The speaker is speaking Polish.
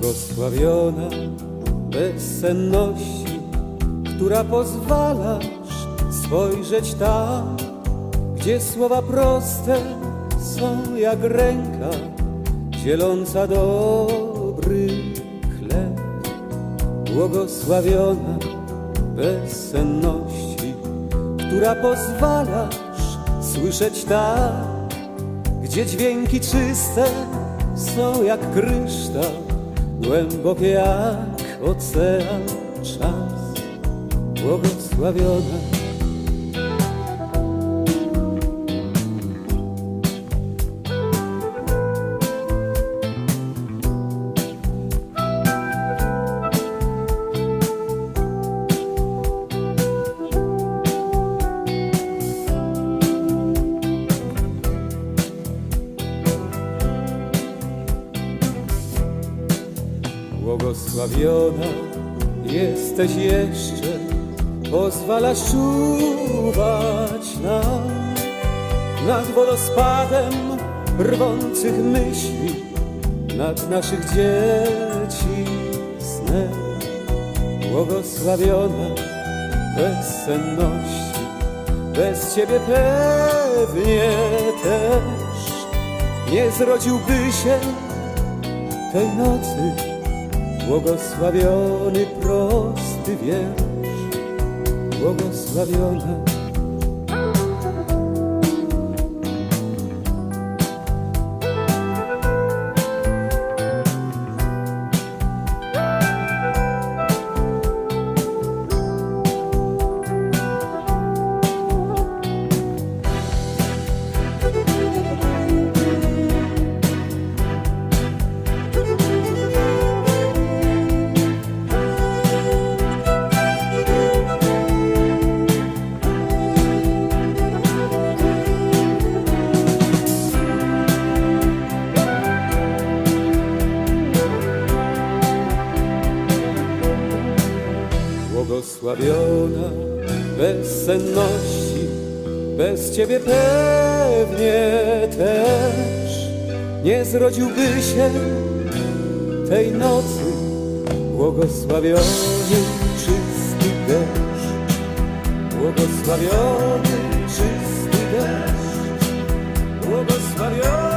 Błogosławiona bezsenności, która pozwalasz spojrzeć tam, gdzie słowa proste są jak ręka dzieląca dobry chleb. Błogosławiona bezsenności, która pozwalasz słyszeć tam, gdzie dźwięki czyste są jak kryształ, głębokie jak ocean czas. Błogosławiona. Błogosławiona jesteś jeszcze, pozwalasz czuwać nam nad wodospadem rwących myśli, nad naszych dzieci snem. Błogosławiona bez senności, bez Ciebie pewnie też nie zrodziłby się tej nocy błogosławiony prosty wiersz, błogosławiona. Błogosławiona bez senności, bez Ciebie pewnie też nie zrodziłby się tej nocy. Błogosławiony czysty deszcz, błogosławiony czysty deszcz, błogosławiony.